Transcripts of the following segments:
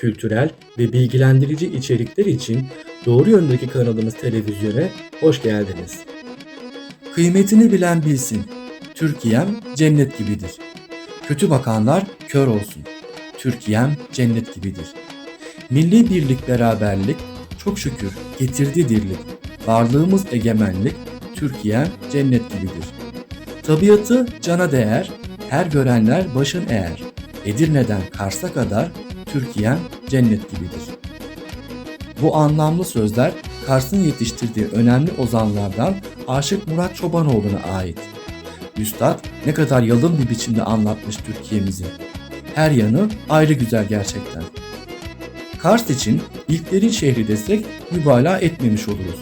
kültürel ve bilgilendirici içerikler için Doğru Yöndeki kanalımız televizyona hoş geldiniz. Kıymetini bilen bilsin. Türkiye'm cennet gibidir. Kötü bakanlar kör olsun. Türkiye'm cennet gibidir. Milli birlik beraberlik çok şükür getirdi dirlik. Varlığımız egemenlik Türkiye'm cennet gibidir. Tabiatı cana değer, her görenler başın eğer. Edirne'den Kars'a kadar Türkiye'm cennet gibidir. Bu anlamlı sözler Kars'ın yetiştirdiği önemli ozanlardan Aşık Murat Çobanoğlu'na ait. Üstad ne kadar yalın bir biçimde anlatmış Türkiye'mizi. Her yanı ayrı güzel gerçekten. Kars için ilklerin şehri desek mübalağa etmemiş oluruz.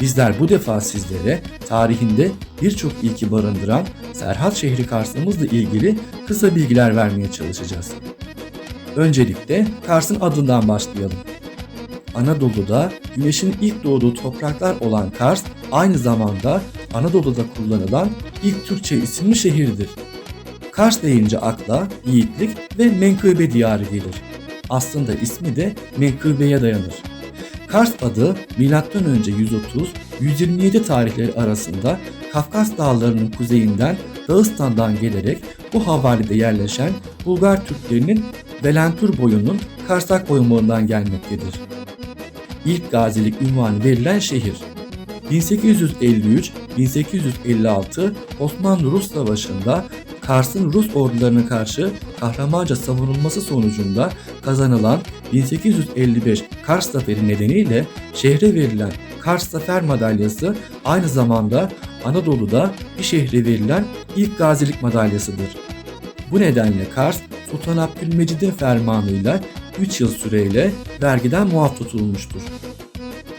Bizler bu defa sizlere tarihinde birçok ilki barındıran Serhat şehri Kars'ımızla ilgili kısa bilgiler vermeye çalışacağız. Öncelikle Kars'ın adından başlayalım. Anadolu'da güneşin ilk doğduğu topraklar olan Kars aynı zamanda Anadolu'da kullanılan ilk Türkçe isimli şehirdir. Kars deyince akla yiğitlik ve menkıbe diyarı gelir. Aslında ismi de menkıbeye dayanır. Kars adı M.Ö. 130-127 tarihleri arasında Kafkas dağlarının kuzeyinden Dağıstan'dan gelerek bu havalide yerleşen Bulgar Türklerinin Velentur boyunun Karsak boyunlarından gelmektedir. İlk gazilik ünvanı verilen şehir. 1853-1856 Osmanlı-Rus Savaşı'nda Kars'ın Rus ordularına karşı kahramanca savunulması sonucunda kazanılan 1855 Kars Zaferi nedeniyle şehre verilen Kars Zafer Madalyası aynı zamanda Anadolu'da bir şehre verilen ilk gazilik madalyasıdır. Bu nedenle Kars, Sultan Abdülmecid'in fermanıyla 3 yıl süreyle vergiden muaf tutulmuştur.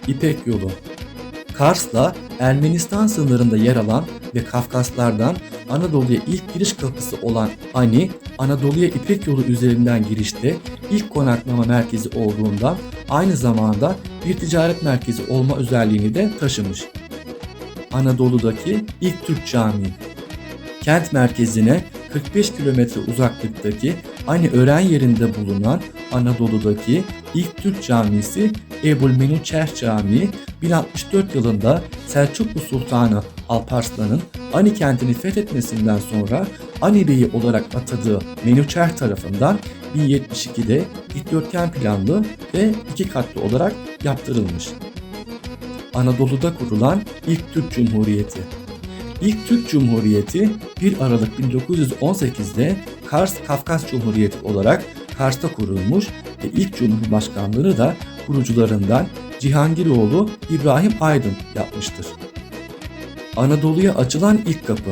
İpek Yolu Kars'la Ermenistan sınırında yer alan ve Kafkaslardan Anadolu'ya ilk giriş kapısı olan Ani, Anadolu'ya İpek yolu üzerinden girişte ilk konaklama merkezi olduğundan aynı zamanda bir ticaret merkezi olma özelliğini de taşımış. Anadolu'daki ilk Türk Camii Kent merkezine 45 kilometre uzaklıktaki Ani öğren yerinde bulunan Anadolu'daki ilk Türk camisi Ebu'l-Menüçer Camii 1064 yılında Selçuklu Sultanı Alparslan'ın Ani kentini fethetmesinden sonra Ani Bey'i olarak atadığı Menüçer tarafından 1072'de dikdörtgen planlı ve iki katlı olarak yaptırılmış. Anadolu'da kurulan ilk Türk Cumhuriyeti İlk Türk Cumhuriyeti 1 Aralık 1918'de Kars Kafkas Cumhuriyeti olarak Kars'ta kurulmuş ve ilk Cumhurbaşkanlığını da kurucularından Cihangiroğlu İbrahim Aydın yapmıştır. Anadolu'ya açılan ilk kapı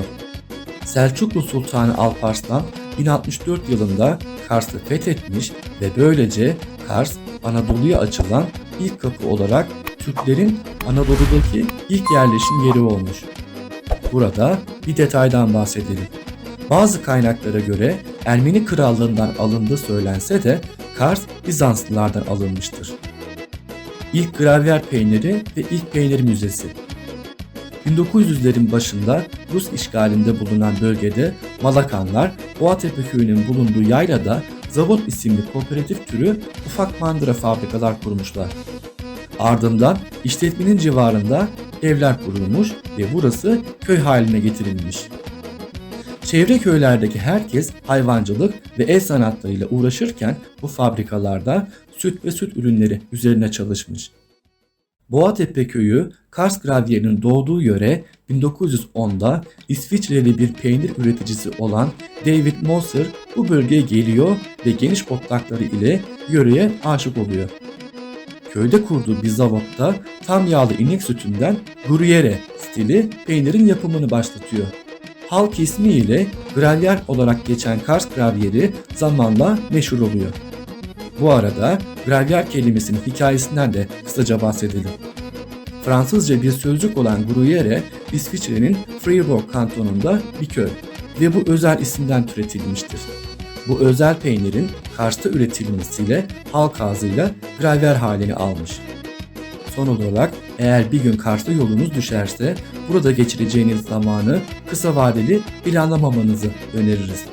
Selçuklu Sultanı Alparslan 1064 yılında Kars'ı fethetmiş ve böylece Kars Anadolu'ya açılan ilk kapı olarak Türklerin Anadolu'daki ilk yerleşim yeri olmuş. Burada bir detaydan bahsedelim. Bazı kaynaklara göre Ermeni krallığından alındığı söylense de Kars Bizanslılardan alınmıştır. İlk gravyer peyniri ve ilk peynir müzesi. 1900'lerin başında Rus işgalinde bulunan bölgede Malakanlar Boğatepe köyünün bulunduğu yaylada Zavod isimli kooperatif türü ufak mandıra fabrikalar kurmuşlar. Ardından işletmenin civarında evler kurulmuş ve burası köy haline getirilmiş. Çevre köylerdeki herkes hayvancılık ve el sanatlarıyla uğraşırken bu fabrikalarda süt ve süt ürünleri üzerine çalışmış. Boğatepe köyü Kars gravyerinin doğduğu yöre 1910'da İsviçreli bir peynir üreticisi olan David Moser bu bölgeye geliyor ve geniş otlakları ile yöreye aşık oluyor. Köyde kurduğu bir zavotta tam yağlı inek sütünden gruyere stili peynirin yapımını başlatıyor. Halk ismiyle gravyer olarak geçen Kars gravyeri zamanla meşhur oluyor. Bu arada gravyer kelimesinin hikayesinden de kısaca bahsedelim. Fransızca bir sözcük olan Gruyere, İsviçre'nin Fribourg kantonunda bir köy ve bu özel isimden türetilmiştir. Bu özel peynirin Kars'ta üretilmesiyle halk ağzıyla gravyer halini almış. Son olarak eğer bir gün Kars'ta yolunuz düşerse burada geçireceğiniz zamanı kısa vadeli planlamamanızı öneririz.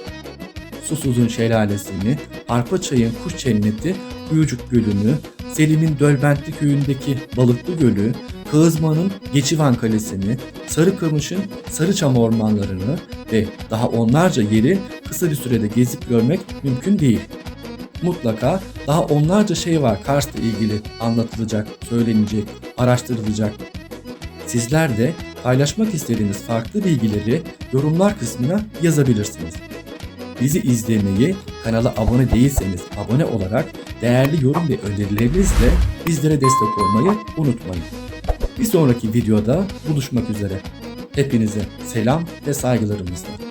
Susuz'un şelalesini, arpa çayın kuş cenneti Kuyucuk Gölü'nü, Selim'in Dölbentli Köyü'ndeki Balıklı Gölü, Kağızman'ın Geçivan Kalesi'ni, Sarıkamış'ın Sarıçam ormanlarını ve daha onlarca yeri kısa bir sürede gezip görmek mümkün değil. Mutlaka daha onlarca şey var Kars'la ilgili anlatılacak, söylenecek, araştırılacak. Sizler de paylaşmak istediğiniz farklı bilgileri yorumlar kısmına yazabilirsiniz. Bizi izlemeyi, kanala abone değilseniz abone olarak değerli yorum ve önerilerinizle bizlere destek olmayı unutmayın. Bir sonraki videoda buluşmak üzere. Hepinize selam ve saygılarımızla.